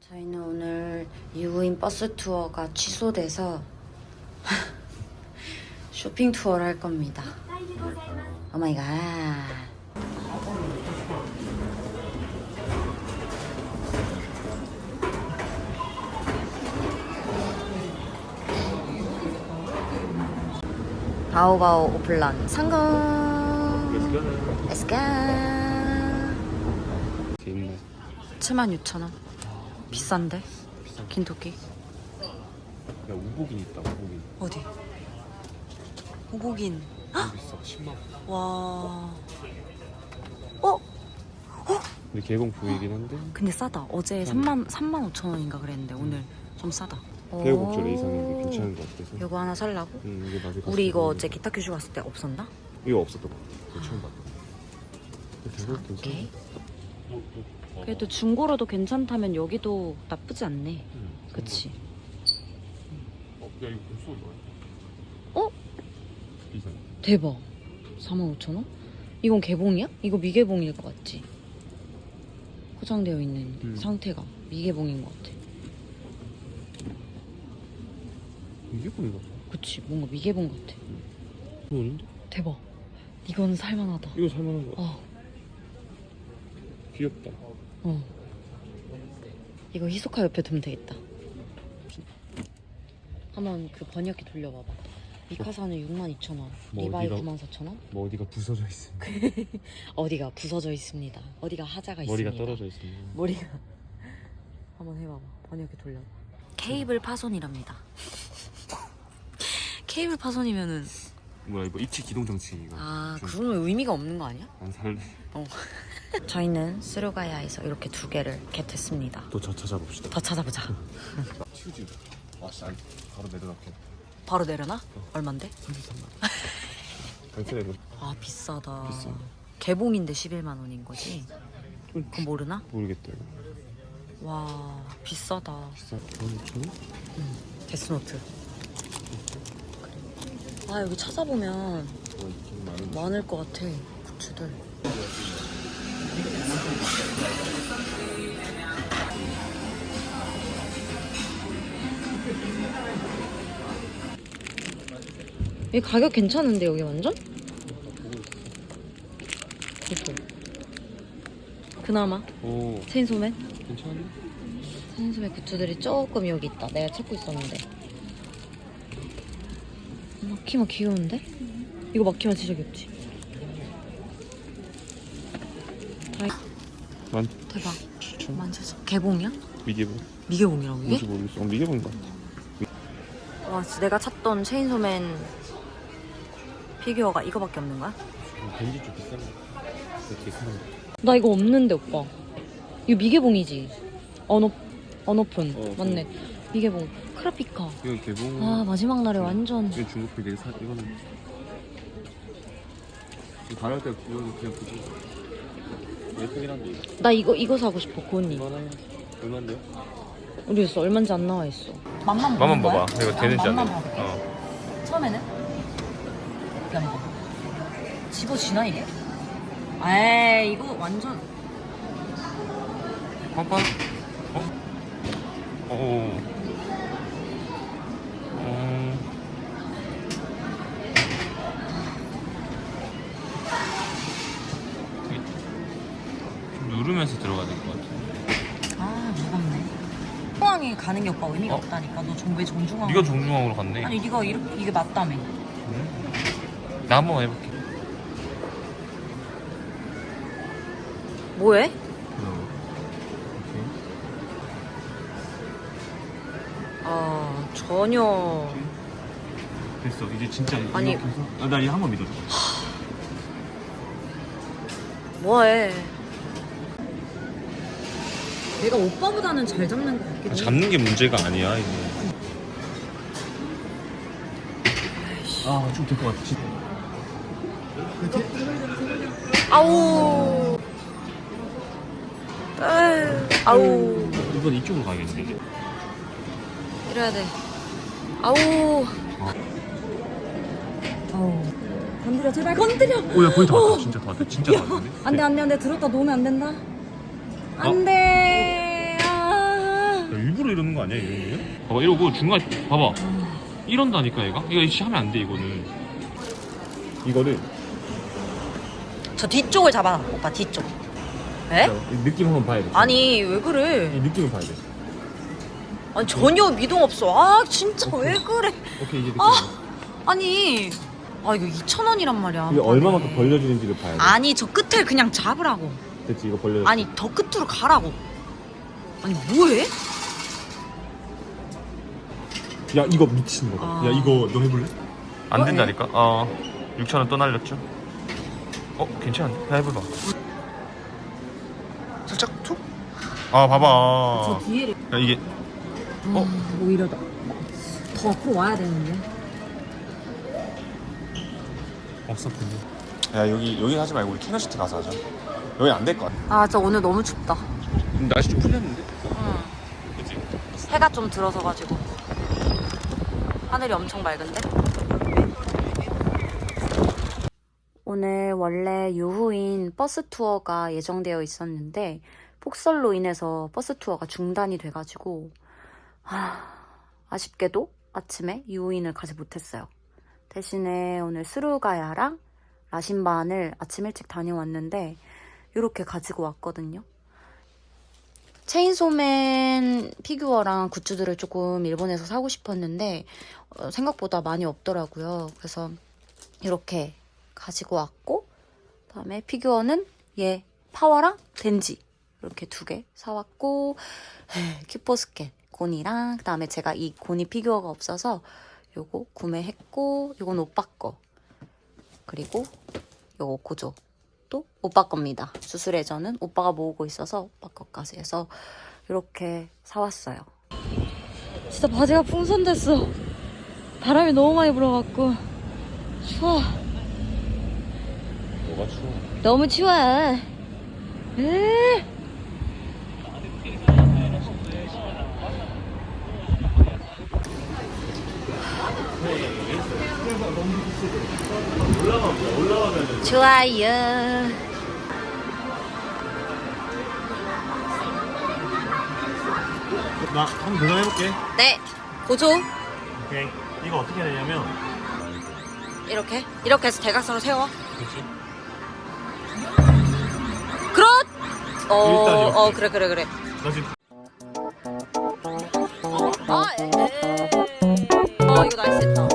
저희는 오늘 유후인 버스 투어가 취소돼서 쇼핑 투어를 할 겁니다. 오 마이 갓. 바오바오 오플란 성공. Let's go. 재밌네. 76,000원. 비싼데? 긴 토끼. 야 우복인 있다 우복인. 어디? 너무 비싸 10만 원. 와. 어? 근데 개봉 부위이긴 한데 근데 싸다. 어제 3만 3만 5천 원인가 그랬는데 오늘 좀 싸다. 오. A상인데 괜찮은 것 같아서. 이거 하나 살라고? 응 이게 나중에 우리 이거 어제 때 기타 큐슈 갔을 때 없었나? 이거 없었던 거. 이거 처음 봤다. 근데 개봉 오케이. 괜찮아. 그래도 중고로도 괜찮다면 여기도 나쁘지 않네. 응, 그치? 어, 야 이거 벌써 이거야? 어? 대박. 4만 5천 원? 이건 개봉이야? 이거 미개봉일 것 같지? 포장되어 있는 음. 상태가 미개봉인 것 같아. 이게 뭐인가? 그치? 뭔가 미개봉 같아. 이거는데? 대박. 이건 살만하다. 이거 살만한 거. 어, 귀엽다. 어. 이거 히소카 옆에 두면 되겠다. 한번 그 번역기 돌려봐봐. 미카사는 62,000원, 뭐 리바이 어디가- 94,000원. 뭐 어디가 부서져 있으면 어디가 부서져 있습니다. 어디가 하자가 머리가 있습니다. 떨어져 있으면 머리가 한번 해봐봐. 번역기 돌려. 케이블 파손이랍니다. 케이블 파손이면은 뭐야 이거 입체 기동 장치 이거. 아 좀 그러면 의미가 없는 거 아니야? 안 살래. 저희는 스루가야에서 이렇게 두 개를 겟했습니다. 또 저 찾아봅시다. 더 찾아보자. 치우지. 와, 씨, 아니, 바로 내려놓게. 바로 내려놔? 얼만데? 33만 원. 당첨해도 아 비싸다. 비싸. 개봉인데 11만 원인 거지? 좀 그건 모르나? 모르겠다. 이거. 와 비싸다. 비싸. 천 원? 데스노트. 아 여기 찾아보면. 많을 것 같아 굿즈들. 이 가격 괜찮은데 여기 완전? 그쵸. 그나마 오, 체인소맨? 괜찮네. 체인소맨 굿즈들이 조금 여기 있다. 내가 찾고 있었는데. 마키마 귀여운데? 이거 마키마 진짜 귀엽지? 만 대박. 추천. 만져서 개봉이야? 미개봉. 미개봉이라고 뭔지 이게? 모르겠어. 어, 미개봉인 것 같아. 와 진짜 내가 찾던 체인소맨 피규어가 이거밖에 없는 거야? 벤지 좀 비싼 거. 되게 사는 거. 나 이거 없는데 오빠 이거 미개봉이지 언오 언오픈 어, 맞네 미개봉 크라피카 이건 개봉. 아 마지막 날에 완전 이건 중국필 되게 사. 이거는. 다할 때 이거는 그냥 굳이. 예쁘긴 한데 이거. 나 이거 이거 사고 싶어 고은이 얼마나? 얼마인데요? 우리 있어 얼마인지 안 나와 있어 맛만 맛만 봐봐. 이거 되는지 안 되는지. 어. 처음에는 그냥 이거 집어지나 이게? 에이 이거 완전 뻔뻔. 어? 어. 가는 게 오빠 의미가 어? 없다니까 너 정, 왜 정중앙 네가 정중앙으로 갔네. 아니 네가 이렇게 이게 맞다며 나 한 번만 해볼게. 뭐해? 아 전혀 됐어. 이제 진짜 아니. 이렇게 해서 아, 나 이거 한번 믿어줘. 뭐해 내가 오빠보다는 잘 잡는 것 같기도 해. 잡는 게 문제가 아니야 이게. 아좀 될 것 같아. 아우. 아우. 이번 이쪽으로 가야겠네. 이래야 돼. 아우. 아. 아우. 건드려 제발 건드려. 오야 거의 다 왔다. 어. 진짜 다 왔다. 진짜 다 왔네. 안돼 안돼 안돼. 들었다 놓으면 안 된다. 안돼. 아. 아. 야, 일부러 이러는 거 아니야 이러면? 봐봐 이러고 중간 봐봐 이런다니까 얘가 이거 이씨 하면 안 돼 이거는 이거를 저 뒤쪽을 잡아 오빠 뒤쪽. 에? 느낌 한번 봐야 돼 아니 왜 그래? 이 느낌을 봐야 돼 아니 전혀 미동 없어. 아 진짜 왜 그래? 오케이 이제 느낌 아 아니 아 이거 2천 원이란 말이야. 이게 얼마만큼 벌려주는지를 봐야 돼 아니 저 끝을 그냥 잡으라고. 됐지 이거 벌려 아니 더 끝으로 가라고. 아니 뭐해? 야 이거 미친 거다 아. 야 이거 너 해볼래? 안 어, 된다니까 어 6천원 또 날렸죠 어 괜찮은데? 야 해봐봐 살짝 툭? 아 봐봐 뒤에를 야 이게 어? 오히려 더, 더 앞으로 와야 되는데. 없었군요 야 여기 여기 하지 말고 우리 캐너시티 가서 하자 여기 안 될 것 같아 아 진짜 오늘 너무 춥다. 날씨 좀 풀렸는데? 응. 그치? 해가 좀 들어서 가지고 하늘이 엄청 맑은데? 오늘 원래 유후인 버스 투어가 예정되어 있었는데 폭설로 인해서 버스 투어가 중단이 돼가지고 아, 아쉽게도 아침에 유후인을 가지 못했어요. 대신에 오늘 스루가야랑 라신반을 아침 일찍 다녀왔는데 이렇게 가지고 왔거든요. 체인소맨 피규어랑 굿즈들을 조금 일본에서 사고 싶었는데 어, 생각보다 많이 없더라고요. 그래서 이렇게 가지고 왔고 그다음에 피규어는 얘 파워랑 덴지 이렇게 두 개 사왔고 큐포 스캔 고니랑 그다음에 제가 이 고니 피규어가 없어서 요거 구매했고 요건 오빠 거 그리고 요거 고조 또 오빠 겁니다. 수술해저는 오빠가 모으고 있어서 오빠 것까지 해서 이렇게 사왔어요. 진짜 바지가 풍선됐어. 바람이 너무 많이 불어갖고 추워. 뭐가 추워 너무 추워. 에 좋아요. 나 한번 도전해볼게 네, 고조. 오케이 이거 어떻게 되냐면 이렇게 이렇게 해서 대각선으로 세워. 그렇지 그렇. 어, 일단. 어 그래 그래 그래. 나 지금 아, 에. 어, 이거 나이스 했다.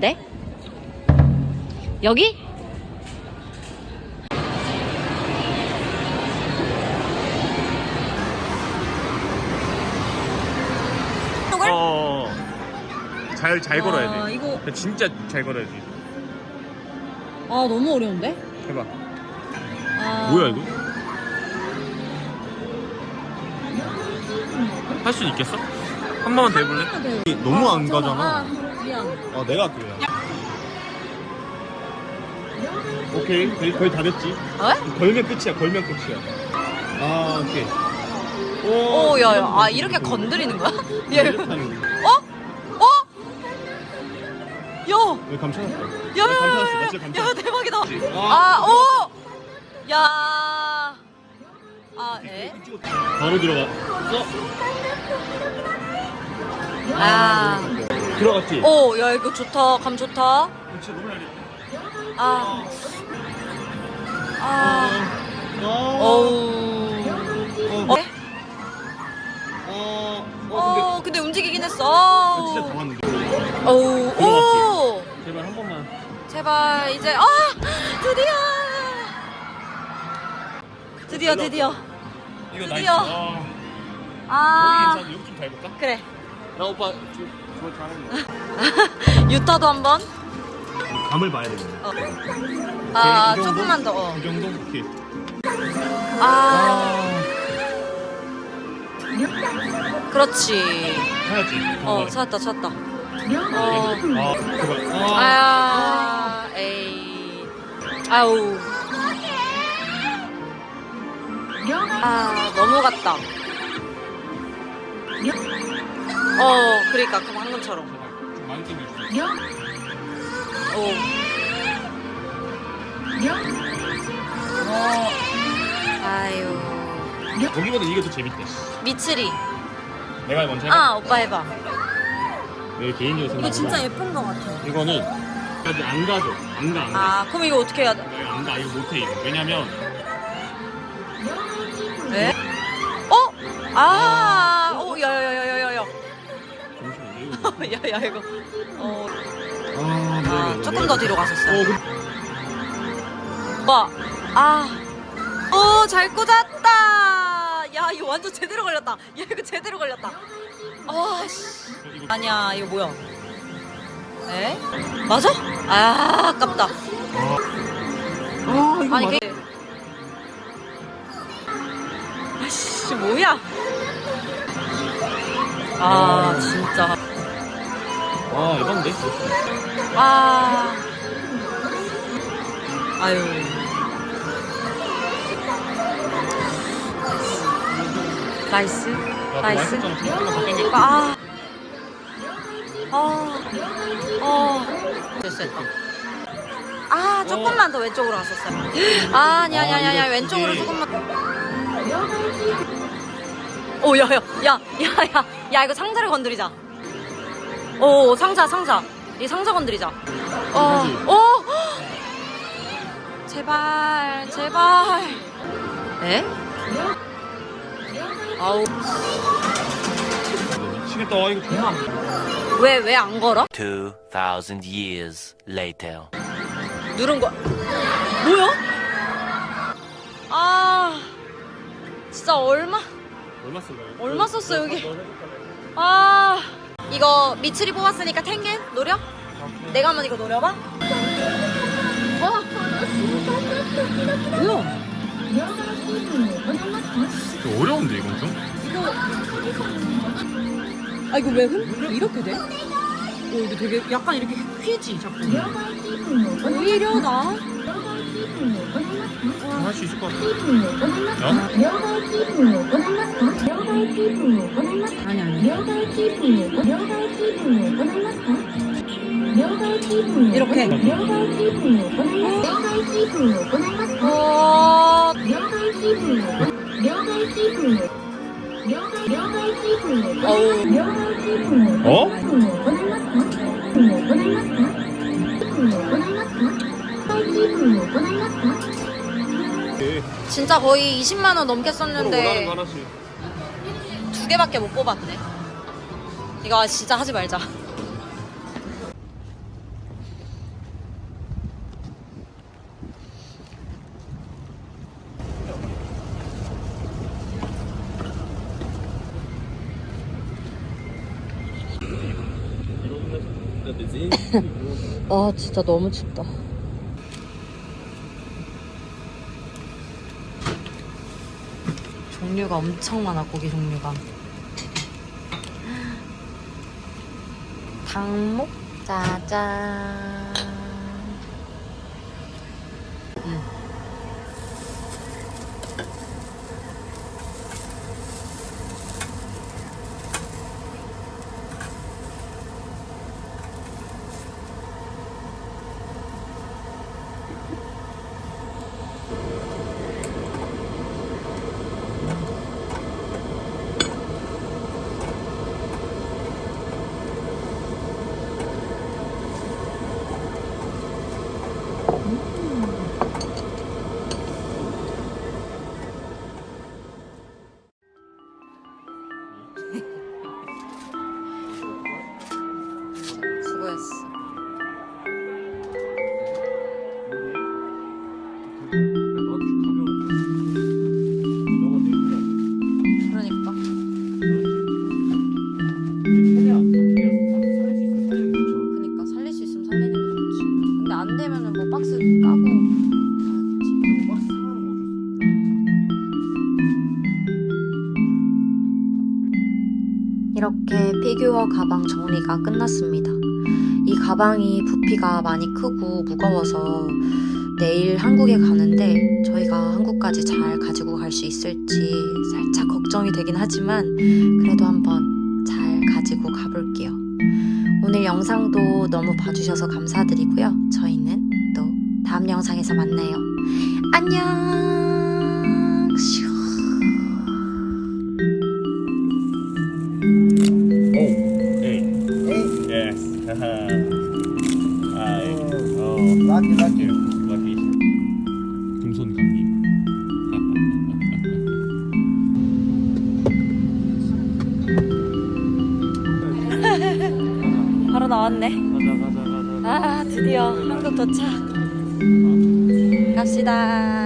네? 여기? 어. 잘, 잘 걸어야 아, 돼. 이거 진짜 잘 걸어야지. 아 너무 어려운데? 해봐. 아... 뭐야, 이거? 음. 할수 있겠어? 한 번만 대볼래? 너무 안 아, 가잖아. 아, 아, 미안. 아 내가 할게 야 오케이 거의, 거의 다 됐지 어? 걸면 끝이야 걸면 끝이야 아 오케이 오, 야, 야. 아, 이렇게 건드리는 거야? 야, 이렇게 하는 거 어? 어? 야! 야, 여기 감춰놨어 나 진짜 야, 감춰놨어 대박이다. 아, 아, 오! 야. 아, 에? 바로 들어가 써 아. 들어갔지? 오, 야, 이거 좋다. 감 좋다. 진짜 너무 잘했다 아. 아. 어, 어우. 어, 어, 어, 어, 어, 근데 움직이긴 근데 했어. 왔는데 어우, 오! 제발 한 번만 제발, 이제, 아! 드디어! 드디어, 드디어. 이거 드디어. 나이스 아, 아. 여기 괜찮아 여기 좀더 해볼까? 그래. 나 오빠 좀 저거 잘하는 거 유타도 한 번. 감을 봐야 돼 어. 아, 이 정도? 조금만 더. 어. 이 정도? 오케이 아, 그렇지. 해야지 어, 찾았다, 찾았다. 어. 아 제발 아, 아, 에이. 아우. 아, 넘어갔다. 어, 그러니까, 그 방금처럼. 좀 많이 땡겨주세요 오. 아유. 거기보다 이게 더 재밌대 미츠리. 내가 먼저 해봐 아, 오빠 해봐. 내 개인적으로 생각하면 이거 진짜 예쁜 거 같아. 이거는 아직 안 가죠 안가 안 가 아, 그럼 이거 어떻게 해야 돼? 내가 안 가 이거 못해 이거 왜냐면 왜? 어? 아, 야, 야, 이거. 어, 아, 아, 조금 더 뒤로 갔었어요. 어, 그... 오빠, 아. 오, 잘 꽂았다. 야, 이거 완전 제대로 걸렸다. 야, 이거 제대로 걸렸다. 아, 씨. 아니야, 이거 뭐야? 에? 맞아? 아, 아깝다. 아 이거 아니, 맞아 그. 아씨, 뭐야? 아, 진짜. 아 이건데 아. 아유. 나이스. 야, 나이스. 너 맛있잖아 조금만 더 땡겨 아. 어. 어. 됐어, 됐다. 아, 조금만 더 왼쪽으로 갔었어요. 아, 아니야, 아니야, 아니야. 아, 왼쪽으로 이게- 조금만. 오, 야, 야, 야, 야, 야, 야, 이거 상자를 건드리자. 오, 상자, 상자. 이 상자 건드리자. 어, 오! 제발, 제발. 에? 아우, 미치겠다 아, 이거 안 왜, 왜 안 걸어? 2,000 years later. 누른 거. 뭐야? 아, 진짜 얼마, 얼마 쓴 거야? 얼마 썼어, 여기? 너 해볼까? 아. 이거 미츠리 뽑았으니까 텐겐 노려? 내가 한번 이거 노려봐. 어? 뭐야? 이거 어려운데 이건 좀? 아 이거 왜 흔? 이렇게 돼? 오 이거 되게 약간 이렇게 휘지 자꾸. 오히려 나. 할 수 있을 것 같아 어? 아니 아니. 이렇게. 어. 어? 예. 진짜 거의 20만 원 넘게 썼는데 하나씩 두 개밖에 못 뽑았네. 이거 진짜 하지 말자. 아 진짜 너무 춥다. 종류가 엄청 많아 고기 종류가. 닭목 짜잔. 이렇게 피규어 가방 정리가 끝났습니다. 이 가방이 부피가 많이 크고 무거워서 내일 한국에 가는데 저희가 한국까지 잘 가지고 갈 수 있을지 살짝 걱정이 되긴 하지만 그래도 한번 잘 가지고 가볼게요. 오늘 영상도 너무 봐주셔서 감사드리고요. 저희는 또 다음 영상에서 만나요. 안녕! 도착. 갑시다.